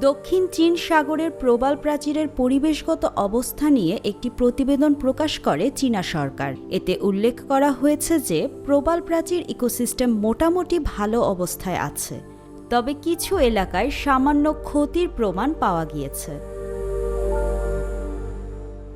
দক্ষিণ চীন সাগরের প্রবাল প্রাচীরের পরিবেশগত অবস্থা নিয়ে একটি প্রতিবেদন প্রকাশ করে চীনা সরকার। এতে উল্লেখ করা হয়েছে যে, প্রবাল প্রাচীর ইকোসিস্টেম মোটামুটি ভালো অবস্থায় আছে, তবে কিছু এলাকায় সামান্য ক্ষতির প্রমাণ পাওয়া গিয়েছে।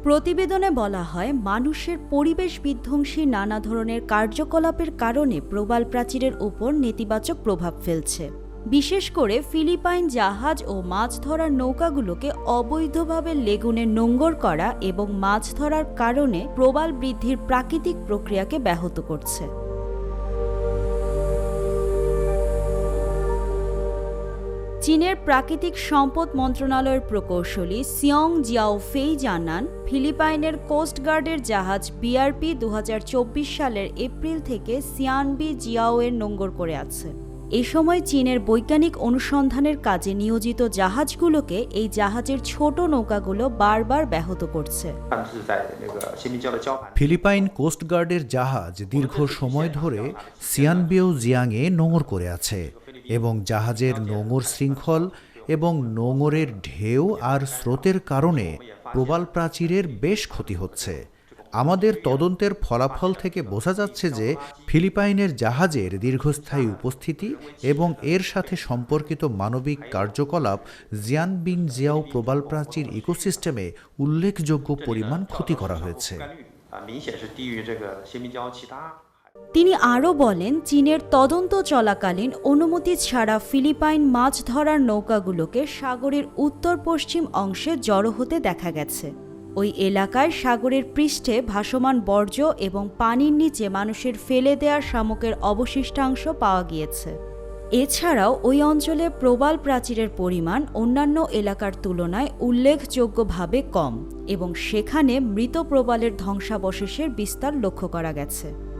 প্রতিবেদনে বলা হয়, মানুষের পরিবেশ বিধ্বংসী নানা ধরনের কার্যকলাপের কারণে প্রবাল প্রাচীরের উপর নেতিবাচক প্রভাব ফেলছে। বিশেষ করে ফিলিপাইন জাহাজ ও মাছ ধরার নৌকাগুলোকে অবৈধভাবে লেগুনে নোঙ্গর করা এবং মাছ ধরার কারণে প্রবাল বৃদ্ধির প্রাকৃতিক প্রক্রিয়াকে ব্যাহত করছে। চীনের প্রাকৃতিক সম্পদ মন্ত্রণালয়ের প্রকৌশলী সিয়ং জিয়াও ফেই জানান, ফিলিপাইনের কোস্টগার্ডের জাহাজ বিআরপি দু হাজার চব্বিশ সালের এপ্রিল থেকে সিয়ানবি জিয়াওয়ের নোঙ্গর করে আছে। এ সময় চীনের বৈজ্ঞানিক অনুসন্ধানের কাজে নিয়োজিত জাহাজগুলোকে এই জাহাজের ছোট নৌকাগুলো বারবার ব্যাহত করছে। ফিলিপাইন কোস্টগার্ডের জাহাজ দীর্ঘ সময় ধরে সিয়ানবেও জিয়াংয়ে নোঙর করে আছে এবং জাহাজের নোঙর শৃঙ্খল এবং নোঙরের ঢেউ আর স্রোতের কারণে প্রবাল প্রাচীরের বেশ ক্ষতি হচ্ছে। আমাদের তদন্তের ফলাফল থেকে বোঝা যাচ্ছে যে ফিলিপাইনের জাহাজের দীর্ঘস্থায়ী উপস্থিতি এবং এর সাথে সম্পর্কিত মানবিক কার্যকলাপ জিয়ানবিন জিয়াও প্রবাল প্রাচীর ইকোসিস্টেমে উল্লেখযোগ্য পরিমাণ ক্ষতি করা হয়েছে। তিনি আরও বলেন, চীনের তদন্ত চলাকালীন অনুমতি ছাড়া ফিলিপাইন মাছ ধরার নৌকাগুলোকে সাগরের উত্তর পশ্চিম অংশে জড়ো হতে দেখা গেছে। ওই এলাকায় সাগরের পৃষ্ঠে ভাসমান বর্জ্য এবং পানির নিচে মানুষের ফেলে দেয়া শামুকের অবশিষ্টাংশ পাওয়া গিয়েছে। এছাড়াও ওই অঞ্চলে প্রবাল প্রাচীরের পরিমাণ অন্যান্য এলাকার তুলনায় উল্লেখযোগ্যভাবে কম এবং সেখানে মৃত প্রবালের ধ্বংসাবশেষের বিস্তার লক্ষ্য করা গেছে।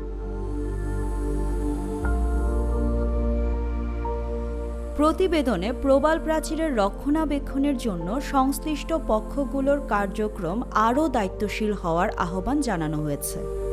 প্রতিবেদনে প্রবাল প্রাচীরের রক্ষণাবেক্ষণের জন্য সংশ্লিষ্ট পক্ষগুলোর কার্যক্রম আরও দায়িত্বশীল হওয়ার আহ্বান জানানো হয়েছে।